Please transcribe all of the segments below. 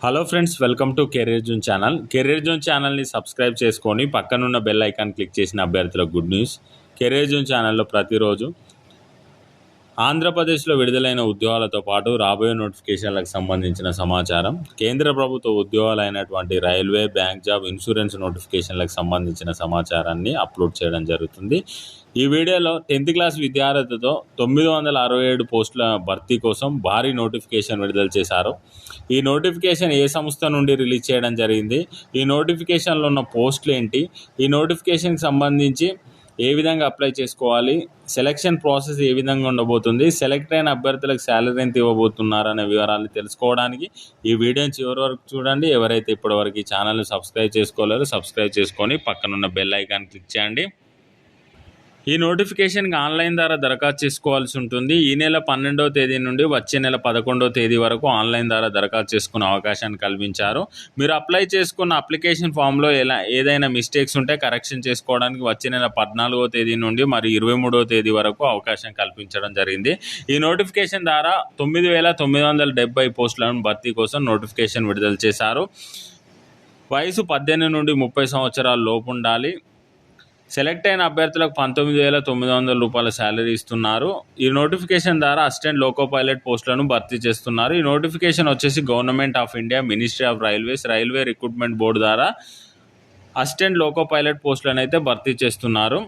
Hello friends welcome to career zone channel career zone ఛానల్ని subscribe చేసుకొని పక్కనున్న bell icon click చేసిన అభ్యర్థులకు గుడ్ న్యూస్ కెరీర్ జోన్ ఛానల్లో ప్రతిరోజు ఆంధ్రప్రదేశ్లో విడుదలైన ఉద్యోగాలతో పాటు రాబోయే నోటిఫికేషన్లకు సంబంధించిన సమాచారం కేంద్ర ప్రభుత్వ ఉద్యోగాలైనటువంటి రైల్వే బ్యాంక్ జాబ్ ఇన్సూరెన్స్ నోటిఫికేషన్లకు సంబంధించిన సమాచారాన్ని అప్లోడ్ చేయడం జరుగుతుంది. ఈ వీడియోలో టెన్త్ క్లాస్ విద్యార్థితో తొమ్మిది వందల అరవై ఏడు పోస్టుల భర్తీ కోసం భారీ నోటిఫికేషన్ విడుదల చేశారు. ఈ నోటిఫికేషన్ ఏ సంస్థ నుండి రిలీజ్ చేయడం జరిగింది? ఈ నోటిఫికేషన్లో ఉన్న పోస్టులు ఏంటి? ఈ నోటిఫికేషన్కి సంబంధించి ఏ విధంగా అప్లై చేసుకోవాలి? సెలక్షన్ ప్రాసెస్ ఏ విధంగా ఉండబోతుంది? సెలెక్ట్ అయిన అభ్యర్థులకు శాలరీ ఎంత ఇవ్వబోతున్నారు అనే వివరాలు తెలుసుకోవడానికి ఈ వీడియోని చివరి వరకు చూడండి. ఎవరైతే ఇప్పటివరకు ఈ ఛానల్ని సబ్స్క్రైబ్ చేసుకోలేరు సబ్స్క్రైబ్ చేసుకొని పక్కనున్న బెల్ ఐకాన్ క్లిక్ చేయండి. ఈ నోటిఫికేషన్కి ఆన్లైన్ ద్వారా దరఖాస్తు చేసుకోవాల్సి ఉంటుంది. ఈ నెల పన్నెండవ తేదీ నుండి వచ్చే నెల పదకొండవ తేదీ వరకు ఆన్లైన్ ద్వారా దరఖాస్తు చేసుకునే అవకాశాన్ని కల్పించారు. మీరు అప్లై చేసుకున్న అప్లికేషన్ ఫామ్లో ఎలా ఏదైనా మిస్టేక్స్ ఉంటే కరెక్షన్ చేసుకోవడానికి వచ్చే నెల పద్నాలుగో తేదీ నుండి మరియు ఇరవై మూడవ తేదీ వరకు అవకాశం కల్పించడం జరిగింది. ఈ నోటిఫికేషన్ ద్వారా తొమ్మిది వేల తొమ్మిది వందల డెబ్బై పోస్టులను భర్తీ కోసం నోటిఫికేషన్ విడుదల చేశారు. వయసు పద్దెనిమిది నుండి ముప్పై సంవత్సరాల లోపు ఉండాలి. సెలెక్ట్ అయిన అభ్యర్థులకు పంతొమ్మిది వేల తొమ్మిది వందల రూపాయల శాలరీ ఇస్తున్నారు. ఈ నోటిఫికేషన్ ద్వారా అసిస్టెంట్ లోకో పైలట్ పోస్టులను భర్తీ చేస్తున్నారు. ఈ నోటిఫికేషన్ వచ్చేసి government of India ministry of railways railway recruitment board ద్వారా అసిస్టెంట్ లోకో పైలట్ పోస్టులను అయితే భర్తీ చేస్తున్నారు.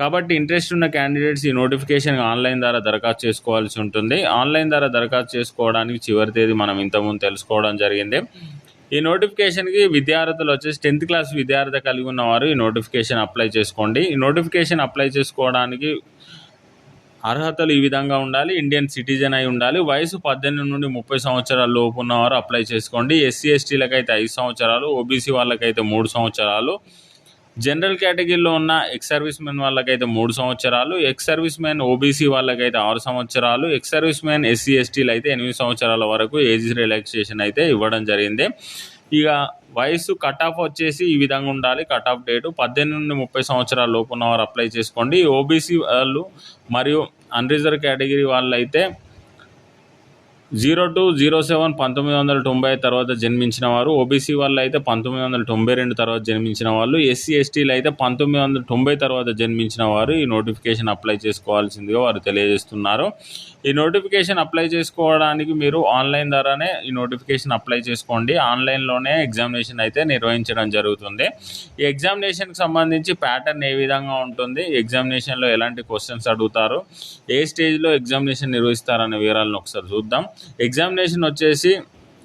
కాబట్టి ఇంట్రెస్ట్ ఉన్న క్యాండిడేట్స్ ఈ నోటిఫికేషన్ ఆన్లైన్ ద్వారా దరఖాస్తు చేసుకోవాల్సి ఉంటుంది. ఆన్లైన్ ద్వారా దరఖాస్తు చేసుకోవడానికి చివరి తేదీ మనం ఇంతకుముందు తెలుసుకోవడం జరిగింది. ఈ నోటిఫికేషన్కి విద్యార్థులు వచ్చేసి టెన్త్ క్లాస్ విద్యార్థి కలిగి ఉన్నవారు ఈ నోటిఫికేషన్ అప్లై చేసుకోండి. ఈ నోటిఫికేషన్ అప్లై చేసుకోవడానికి అర్హతలు ఈ విధంగా ఉండాలి. ఇండియన్ సిటిజన్ అయి ఉండాలి. వయసు పద్దెనిమిది నుండి ముప్పై సంవత్సరాల లోపు ఉన్నవారు అప్లై చేసుకోండి. ఎస్సీ ఎస్టీలకు అయితే ఐదు సంవత్సరాలు ఓబీసీ వాళ్ళకైతే మూడు సంవత్సరాలు. జనరల్ కేటగిరీలో ఉన్న ఎక్స్ సర్వీస్ మెన్ వాళ్ళకైతే మూడు సంవత్సరాలు. ఎక్స్ సర్వీస్ మెన్ ఓబీసీ వాళ్ళకైతే ఆరు సంవత్సరాలు. ఎక్స్ సర్వీస్ మెన్ ఎస్సీ ఎస్టీలు అయితే ఎనిమిది సంవత్సరాల వరకు ఏజ్ రిలాక్సేషన్ అయితే ఇవ్వడం జరిగింది. ఇక వయసు కట్ ఆఫ్ వచ్చేసి ఈ విధంగా ఉండాలి. కట్ ఆఫ్ డేటు పద్దెనిమిది నుండి ముప్పై సంవత్సరాల లోపు ఉన్నవారు అప్లై చేసుకోండి. ఓబీసీ వాళ్ళు మరియు అన్రిజర్వ్ కేటగిరీ వాళ్ళు అయితే జీరో టూ జీరో సెవెన్ పంతొమ్మిది వందల తొంభై తర్వాత జన్మించిన వారు ఓబీసీ వాళ్ళు అయితే పంతొమ్మిది వందల తొంభై రెండు తర్వాత జన్మించిన వాళ్ళు ఎస్సీ ఎస్టీలు అయితే పంతొమ్మిది వందల తొంభై తర్వాత జన్మించిన వారు ఈ నోటిఫికేషన్ అప్లై చేసుకోవాల్సిందిగా వారు తెలియజేస్తున్నారు. ఈ నోటిఫికేషన్ అప్లై చేసుకోవడానికి మీరు ఆన్లైన్ ద్వారానే ఈ నోటిఫికేషన్ అప్లై చేసుకోండి. ఆన్లైన్లోనే ఎగ్జామినేషన్ అయితే నిర్వహించడం జరుగుతుంది. ఈ ఎగ్జామినేషన్కి సంబంధించి ప్యాటర్న్ ఏ విధంగా ఉంటుంది? ఎగ్జామినేషన్లో ఎలాంటి క్వశ్చన్స్ అడుగుతారు? ఏ స్టేజ్లో ఎగ్జామినేషన్ నిర్వహిస్తారనే వివరాలను ఒకసారి చూద్దాం. ఎగ్జామినేషన్ వచ్చేసి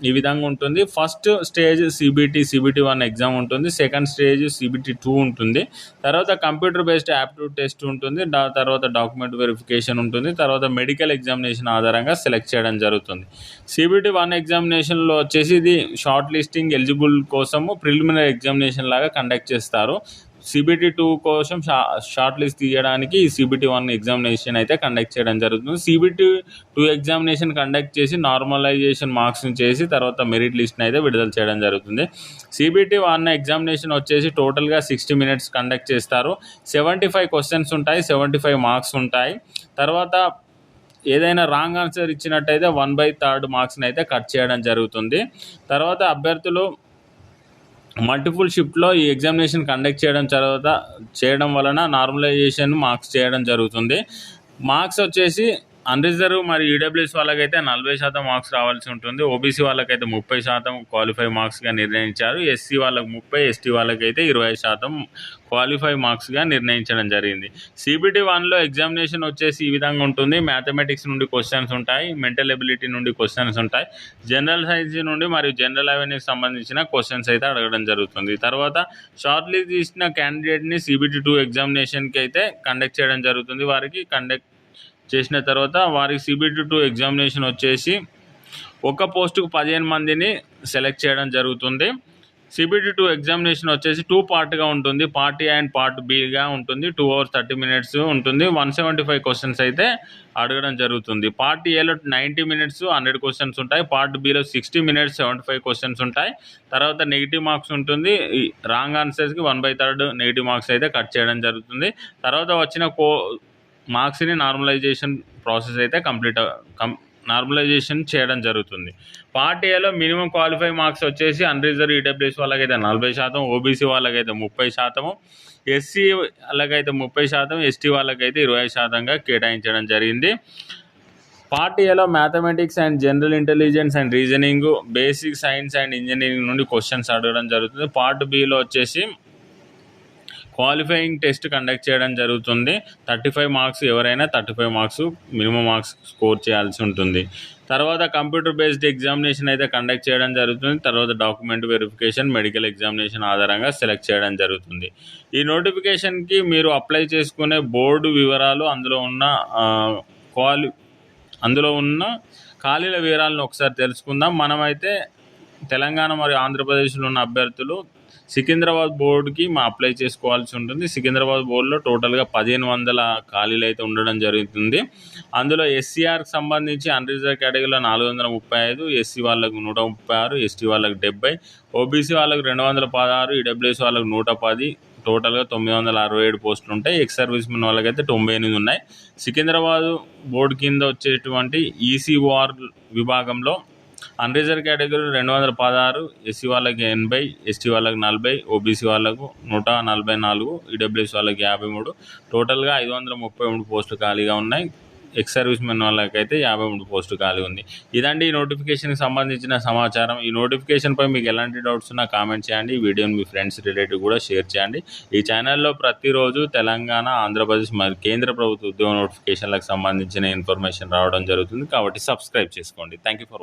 ఈ విధంగా ఉంటుంది. First stage CBT CBT one exam ఉంటుంది. సెకండ్ స్టేజ్ సిబిటి టూ ఉంటుంది. తర్వాత కంప్యూటర్ బేస్డ్ యాప్టిట్యూడ్ టెస్ట్ ఉంటుంది. తర్వాత డాక్యుమెంట్ వెరిఫికేషన్ ఉంటుంది. తర్వాత మెడికల్ ఎగ్జామినేషన్ ఆధారంగా సెలెక్ట్ చేయడం జరుగుతుంది. సిబిటి వన్ ఎగ్జామినేషన్లో వచ్చేసి ఇది షార్ట్ లిస్టింగ్ ఎలిజిబుల్ కోసము ప్రిలిమినరీ ఎగ్జామినేషన్ లాగా కండక్ట్ చేస్తారు. సిబిటి టూ కోసం షా షార్ట్ లిస్ట్ తీయడానికి సిబిటి వన్ ఎగ్జామినేషన్ అయితే కండక్ట్ చేయడం జరుగుతుంది. సిబిటి టూ ఎగ్జామినేషన్ కండక్ట్ చేసి నార్మలైజేషన్ మార్క్స్ని చేసి తర్వాత మెరిట్ లిస్ట్ని అయితే విడుదల చేయడం జరుగుతుంది. సిబిటి వన్ ఎగ్జామినేషన్ వచ్చేసి టోటల్గా సిక్స్టీ మినిట్స్ కండక్ట్ చేస్తారు. సెవెంటీ ఫైవ్ క్వశ్చన్స్ ఉంటాయి సెవెంటీ ఫైవ్ మార్క్స్ ఉంటాయి. తర్వాత ఏదైనా రాంగ్ ఆన్సర్ ఇచ్చినట్టయితే వన్ బై థర్డ్ మార్క్స్ని అయితే కట్ చేయడం జరుగుతుంది. తర్వాత అభ్యర్థులు మల్టిపుల్ షిఫ్ట్లో ఈ ఎగ్జామినేషన్ కండక్ట్ చేయడం తర్వాత చేయడం వలన నార్మలైజేషన్ మార్క్స్ చేయడం జరుగుతుంది. మార్క్స్ వచ్చేసి అన్రిజర్వ్ మరి ఈడబ్ల్యూఎస్ వాళ్ళకైతే నలభై శాతం మార్క్స్ రావాల్సి ఉంటుంది. ఓబీసీ వాళ్ళకైతే ముప్పై శాతం క్వాలిఫై మార్క్స్గా నిర్ణయించారు. ఎస్సీ వాళ్ళకి ముప్పై ఎస్టీ వాళ్ళకైతే ఇరవై శాతం క్వాలిఫై మార్క్స్గా నిర్ణయించడం జరిగింది. సిబిటి వన్లో ఎగ్జామినేషన్ వచ్చేసి ఈ విధంగా ఉంటుంది. మ్యాథమెటిక్స్ నుండి క్వశ్చన్స్ ఉంటాయి. మెంటల్ ఎబిలిటీ నుండి క్వశ్చన్స్ ఉంటాయి. జనరల్ సైన్స్ నుండి మరియు జనరల్ అవేర్నెస్ సంబంధించిన క్వశ్చన్స్ అయితే అడగడం జరుగుతుంది. తర్వాత షార్ట్ లిస్ట్ క్యాండిడేట్ని సిబిటి టూ ఎగ్జామినేషన్కి అయితే కండక్ట్ చేయడం జరుగుతుంది. వారికి కండక్ట్ చేసిన తర్వాత వారికి సిబిటి టూ ఎగ్జామినేషన్ వచ్చేసి ఒక పోస్టుకు పదిహేను మందిని సెలెక్ట్ చేయడం జరుగుతుంది. సిబిటి టూ ఎగ్జామినేషన్ వచ్చేసి టూ పార్ట్గా ఉంటుంది. పార్ట్ ఏ అండ్ పార్ట్ బిగా ఉంటుంది. టూ అవర్స్ థర్టీ మినిట్స్ ఉంటుంది. వన్ సెవెంటీ ఫైవ్ క్వశ్చన్స్ అయితే అడగడం జరుగుతుంది. పార్ట్ ఏలో నైంటీ మినిట్స్ హండ్రెడ్ క్వశ్చన్స్ ఉంటాయి. Part below sixty minutes seventy five questions ఉంటాయి. తర్వాత నెగిటివ్ మార్క్స్ ఉంటుంది. Wrong ఆన్సర్స్కి one by third negative marks అయితే కట్ చేయడం జరుగుతుంది. తర్వాత వచ్చిన కో మార్క్స్ని నార్మలైజేషన్ ప్రాసెస్ అయితే కంప్లీట్ కం నార్మలైజేషన్ చేయడం జరుగుతుంది. పార్ట్ ఏలో మినిమం క్వాలిఫై మార్క్స్ వచ్చేసి అన్రిజర్వ్ ఈడబ్ల్యూఎస్ వాళ్ళకైతే నలభై శాతం ఓబీసీ వాళ్ళకైతే ముప్పై శాతము ఎస్సీ వాళ్ళకైతే ముప్పై శాతం ఎస్టీ వాళ్ళకైతే ఇరవై శాతంగా కేటాయించడం జరిగింది. పార్ట్ ఏలో mathematics and general intelligence and reasoning basic science and engineering నుండి క్వశ్చన్స్ అడగడం జరుగుతుంది. పార్ట్ బిలో వచ్చేసి క్వాలిఫైయింగ్ టెస్ట్ కండక్ట్ చేయడం జరుగుతుంది. థర్టీ ఫైవ్ మార్క్స్ ఎవరైనా thirty five marks minimum marks score చేయాల్సి ఉంటుంది. తర్వాత కంప్యూటర్ బేస్డ్ ఎగ్జామినేషన్ అయితే కండక్ట్ చేయడం జరుగుతుంది. తర్వాత డాక్యుమెంట్ వెరిఫికేషన్ మెడికల్ ఎగ్జామినేషన్ ఆధారంగా సెలెక్ట్ చేయడం జరుగుతుంది. ఈ నోటిఫికేషన్కి మీరు అప్లై చేసుకునే బోర్డు వివరాలు అందులో ఉన్న క్వాలి అందులో ఉన్న ఖాళీల వివరాలను ఒకసారి తెలుసుకుందాం. మనమైతే తెలంగాణ మరియు ఆంధ్రప్రదేశ్లో ఉన్న అభ్యర్థులు సికింద్రాబాద్ బోర్డుకి మా అప్లై చేసుకోవాల్సి ఉంటుంది. సికింద్రాబాద్ బోర్డులో టోటల్గా పదిహేను వందల ఖాళీలు అయితే ఉండడం జరుగుతుంది. అందులో ఎస్సీఆర్కి సంబంధించి అన్రిజర్వ్ కేటగిరీలో నాలుగు వందల ముప్పై ఐదు ఎస్సీ వాళ్ళకు నూట ముప్పై ఆరు ఎస్టీ వాళ్ళకు డెబ్బై ఓబీసీ వాళ్ళకు రెండు వందల పదహారు ఈడబ్ల్యూఎస్ వాళ్ళకు నూట పది టోటల్గా తొమ్మిది వందల అరవై ఏడు పోస్టులు ఉంటాయి. ఎక్స్ సర్వీస్ మెన్ వాళ్ళకైతే తొంభై ఎనిమిది ఉన్నాయి. సికింద్రాబాద్ బోర్డు కింద వచ్చేటువంటి ఈసీఓఆర్ విభాగంలో అన్రిజర్వ్ కేటగిరీ రెండు వందల పదహారు ఎస్సీ వాళ్ళకి ఎనభై ఎస్టీ వాళ్ళకి నలభై ఓబీసీ వాళ్ళకు నూట నలభై నాలుగు ఈడబ్ల్యూఎస్ వాళ్ళకి యాభై మూడు. టోటల్గా ఐదు వందల ముప్పై మూడు పోస్టులు ఖాళీగా ఉన్నాయి. ఎక్స్ సర్వీస్ మెన్ వాళ్ళకైతే యాభై మూడు పోస్టు ఖాళీ ఉంది. ఇదండి ఈ నోటిఫికేషన్కి సంబంధించిన సమాచారం. ఈ నోటిఫికేషన్పై మీకు ఎలాంటి డౌట్స్ ఉన్నా కామెంట్ చేయండి. ఈ వీడియోని మీ ఫ్రెండ్స్ రిలేటివ్ కూడా షేర్ చేయండి. ఈ ఛానల్లో ప్రతిరోజు తెలంగాణ ఆంధ్రప్రదేశ్ మరియు కేంద్ర ప్రభుత్వ ఉద్యోగ నోటిఫికేషన్లకు సంబంధించిన ఇన్ఫర్మేషన్ రావడం జరుగుతుంది. కాబట్టి సబ్స్క్రైబ్ చేసుకోండి. Thank you for